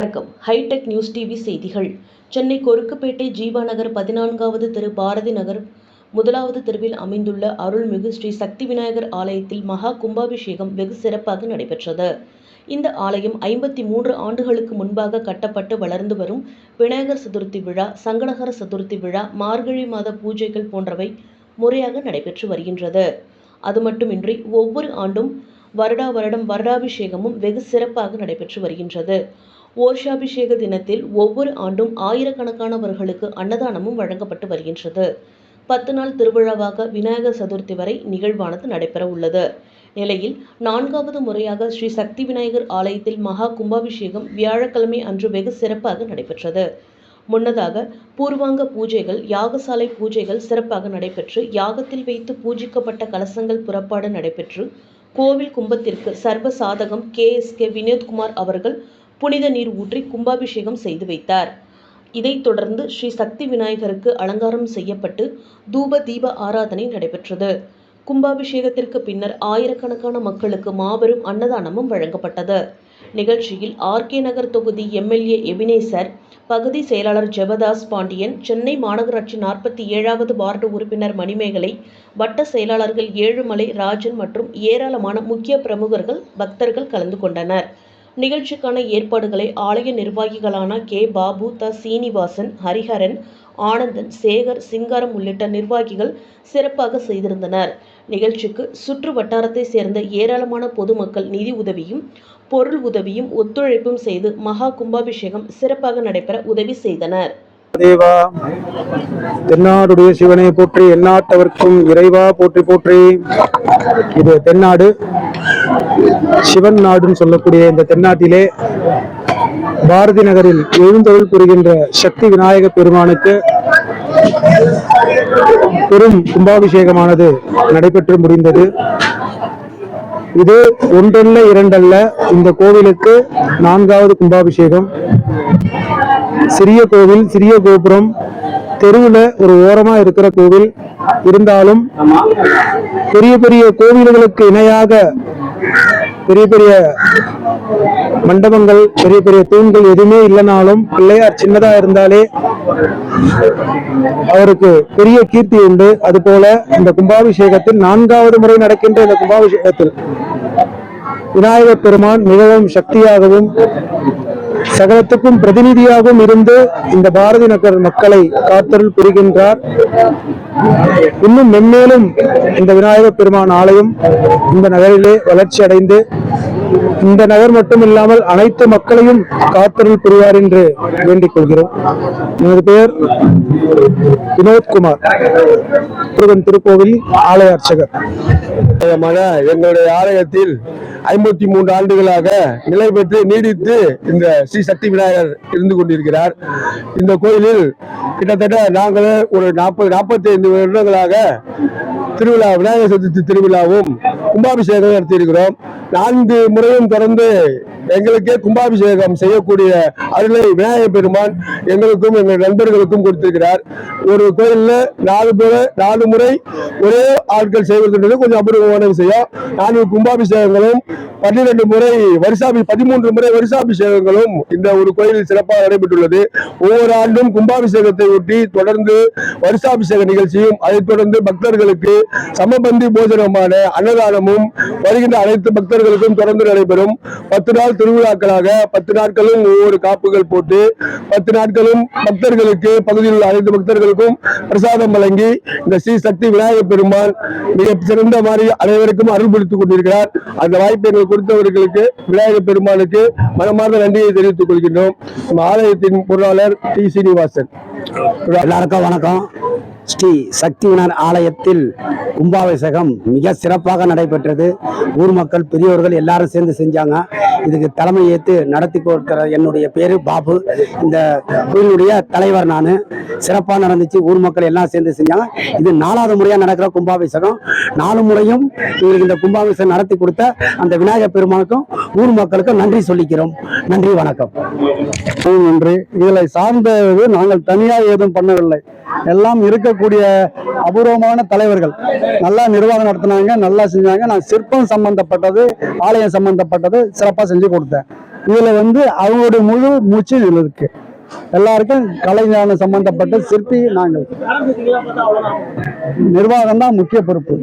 வணக்கம். Hitech news TV செய்திகள். சென்னை கொருக்குப்பேட்டை ஜீவா நகர் பதினான்காவது திரு பாரதி நகர் முதலாவது தெருவில் அமைந்துள்ள அருள்மிகு ஸ்ரீ சக்தி விநாயகர் ஆலயத்தில் மகா கும்பாபிஷேகம் வெகு சிறப்பாக நடைபெற்றது. இந்த ஆலயம் ஐம்பத்தி மூன்று ஆண்டுகளுக்கு முன்பாக கட்டப்பட்டு வளர்ந்து வரும் விநாயகர் சதுர்த்தி விழா சங்கடகர சதுர்த்தி விழா மார்கழி மாத பூஜைகள் போன்றவை முறையாக நடைபெற்று வருகின்றது. அது மட்டுமின்றி ஒவ்வொரு ஆண்டும் வருடா வருடம் வருடாபிஷேகமும் வெகு சிறப்பாக நடைபெற்று வருகின்றது. ஓர்ஷாபிஷேக தினத்தில் ஒவ்வொரு ஆண்டும் ஆயிரக்கணக்கானவர்களுக்கு அன்னதானமும் வழங்கப்பட்டு வருகின்றது. பத்து நாள் திருவிழாவாக விநாயகர் சதுர்த்தி வரை நிகழ்வானது நடைபெற உள்ளது. நிலையில் நான்காவது முறையாக ஸ்ரீ சக்தி விநாயகர் ஆலயத்தில் மகா கும்பாபிஷேகம் வியாழக்கிழமை அன்று வெகு சிறப்பாக நடைபெற்றது. முன்னதாக பூர்வாங்க பூஜைகள் யாகசாலை பூஜைகள் சிறப்பாக நடைபெற்று யாகத்தில் வைத்து பூஜிக்கப்பட்ட கலசங்கள் புறப்பாடு நடைபெற்று கோவில் கும்பத்திற்கு சர்வ சாதகம் கே. எஸ். கே. வினோத்குமார் அவர்கள் புனித நீர் ஊற்றி கும்பாபிஷேகம் செய்து வைத்தார். இதைத் தொடர்ந்து ஸ்ரீ சக்தி விநாயகருக்கு அலங்காரம் செய்யப்பட்டு தூப தீப ஆராதனை நடைபெற்றது. கும்பாபிஷேகத்திற்கு பின்னர் ஆயிரக்கணக்கான மக்களுக்கு மாபெரும் அன்னதானமும் வழங்கப்பட்டது. நிகழ்ச்சியில் ஆர்கே நகர் தொகுதி எம்எல்ஏ எபினேசர் பகுதி செயலாளர் ஜெபதாஸ் பாண்டியன் சென்னை மாநகராட்சி நாற்பத்தி ஏழாவது வார்டு உறுப்பினர் மணிமேகலை வட்ட செயலாளர்கள் ஏழுமலை ராஜன் மற்றும் ஏராளமான முக்கிய பிரமுகர்கள் பக்தர்கள் கலந்து கொண்டனர். நிகழ்ச்சிக்கான ஏற்பாடுகளை ஆலய நிர்வாகிகளான கே. பாபு த. சீனிவாசன் ஹரிஹரன் ஆனந்தன் சேகர் சிங்காரம் உள்ளிட்ட நிர்வாகிகள் சிறப்பாக செய்திருந்தனர். நிகழ்ச்சிக்கு சுற்று வட்டாரத்தை சேர்ந்த ஏராளமான பொதுமக்கள் நிதி உதவியும் பொருள் உதவியும் ஒத்துழைப்பும் செய்து மகா கும்பாபிஷேகம் சிறப்பாக நடைபெற உதவி செய்தனர். தேவா தென்னாடுடைய சிவனை போற்றி எந்நாட்டவர்க்கும் இறைவா போற்றி போற்றி. இது தென்னாடு சிவன் நாடுன்னு சொல்லக்கூடிய இந்த தென்னாட்டிலே பாரதி நகரில் எழுந்தொழில் புரிகின்ற சக்தி விநாயக பெருமானுக்கு பெரும் கும்பாபிஷேகமானது நடைபெற்று முடிந்தது. இது ஒன்றல்ல இரண்டல்ல இந்த கோவிலுக்கு நான்காவது கும்பாபிஷேகம். சிறிய கோவில் சிறிய கோபுரம் தெருவுல ஒரு ஓரமா இருக்கிற கோவில். இருந்தாலும் பெரிய பெரிய கோவில்களுக்கு இணையாக பெரிய பெரிய மண்டபங்கள் பெரிய பெரிய தூண்கள் எதுவுமே இல்லைனாலும் பிள்ளையார் சின்னதா இருந்தாலே அவருக்கு பெரிய கீர்த்தி உண்டு. அதுபோல இந்த கும்பாபிஷேகத்தில் நான்காவது முறை நடக்கின்ற இந்த கும்பாபிஷேகத்தில் விநாயகர் பெருமான் மிகவும் சக்தியாகவும் சகலத்துக்கும் பிரதிநிதியாகவும் இருந்து இந்த பாரதி நகர் மக்களை காத்தருள் புரிகின்றார். இன்னும் மென்மேலும் இந்த விநாயகர் பெருமான் ஆலயம் இந்த நகரிலே வளர்ச்சி அடைந்து இந்த நகர் மட்டும் இல்லாமல் அனைத்து மக்களையும் காத்தருள் புரிவார் என்று வேண்டிக் கொள்கிறோம். எனது பெயர் வினோத்குமார். முருகன் திருக்கோவில் ஆலய அர்ச்சகர். எங்களுடைய ஆலயத்தில் ஐம்பத்தி மூன்று ஆண்டுகளாக நிலை பெற்று நீடித்து இந்த ஸ்ரீ சக்தி விநாயகர் இருந்து கொண்டிருக்கிறார். இந்த கோயிலில் கிட்டத்தட்ட நாங்கள் ஒரு நாற்பது நாற்பத்தி ஐந்து வருடங்களாக திருவிழா விநாயகர் சதுர்த்தி திருவிழாவும் கும்பாபிஷேகம் நடத்தியிருக்கிறோம். நான்கு முறையும் தொடர்ந்து எங்களுக்கே கும்பாபிஷேகம் செய்யக்கூடிய அருளை விநாயக பெருமான் எங்களுக்கும் எங்கள் நண்பர்களுக்கும் கொடுத்திருக்கிறார். ஒரு கோயிலில் நாலு முறை நாலு முறை ஒரே ஆட்கள் செய்வதுன்றது கொஞ்சம் அபூர்வமான விஷயம். நான்கு கும்பாபிஷேகங்களும் பன்னிரண்டு முறை வருஷாபி பதிமூன்று முறை வருஷாபிஷேகங்களும் இந்த ஒரு கோயிலில் சிறப்பாக நடைபெற்றுள்ளது. ஒவ்வொரு ஆண்டும் கும்பாபிஷேகத்தை ஒட்டி தொடர்ந்து வருஷாபிஷேக நிகழ்ச்சியும் அதைத் தொடர்ந்து பக்தர்களுக்கு சமபந்தி போஜனமான அன்னதானமும் வருகின்ற அனைத்து பக்தர்களுக்கும் தொடர்ந்து நடைபெறும். பத்து நாள் திருவிழாக்களாக பத்து நாட்களும் ஒவ்வொரு காப்புகள் போட்டு பத்து நாட்களும் பக்தர்களுக்கு பகுதியில் உள்ள அனைத்து பக்தர்களுக்கும் பிரசாதம் வழங்கி இந்த ஸ்ரீ சக்தி விநாயகர் பெருமான் மிக சிறந்த மாதிரி அனைவருக்கும் அருள்படுத்திக் கொண்டிருக்கிறார். அந்த வாய்ப்பை எங்களுக்கு கொடுத்தவர்களுக்கு விநாயகர் பெருமானுக்கு மனமார்ந்த நன்றியை தெரிவித்துக் கொள்கின்றோம். நம்ம ஆலயத்தின் பொருளாளர் டி சீனிவாசன். எல்லாருக்கும் வணக்கம். ஸ்ரீ சக்தி விநாயகர் ஆலயத்தில் கும்பாபிஷேகம் மிக சிறப்பாக நடைபெற்றது. ஊர் மக்கள் பெரியவர்கள் எல்லாரும் சேர்ந்து செஞ்சாங்க. இதுக்கு தலைமை ஏற்று நடத்தி கொடுக்கிற என்னுடைய பேரு பாபு. இந்த கோயிலுடைய தலைவர் நான். சிறப்பாக நடந்துச்சு. ஊர் மக்கள் எல்லாம் சேர்ந்து செஞ்சாங்க. இது நாலாவது முறையாக நடக்கிற கும்பாபிஷேகம். நாலு முறையும் இவருக்கு இந்த கும்பாபிஷேகம் நடத்தி கொடுத்த அந்த விநாயகர் பெருமானுக்கும் ஊர் மக்களுக்கும் நன்றி சொல்லிக்கிறோம். நன்றி வணக்கம். நன்றி. இதில் சார்ந்தது நாங்கள் தனியாக ஏதும் பண்ணவில்லை. எல்லாம் இருக்கக்கூடிய அபூர்வமான தலைவர்கள். நல்லா நிர்வாகம் நடத்தினாங்க நல்லா செஞ்சாங்க. நான் சிற்பம் சம்பந்தப்பட்டது ஆலயம் சம்பந்தப்பட்டது சிறப்பாக செஞ்சு கொடுத்தேன். இதுல வந்து அவங்களுடைய முழு மூச்சு இதில் இருக்கு. எல்லாருக்கும் கலைஞான சம்பந்தப்பட்ட சிற்பி நாங்கள். நிர்வாகம் தான் முக்கிய பொறுப்பு.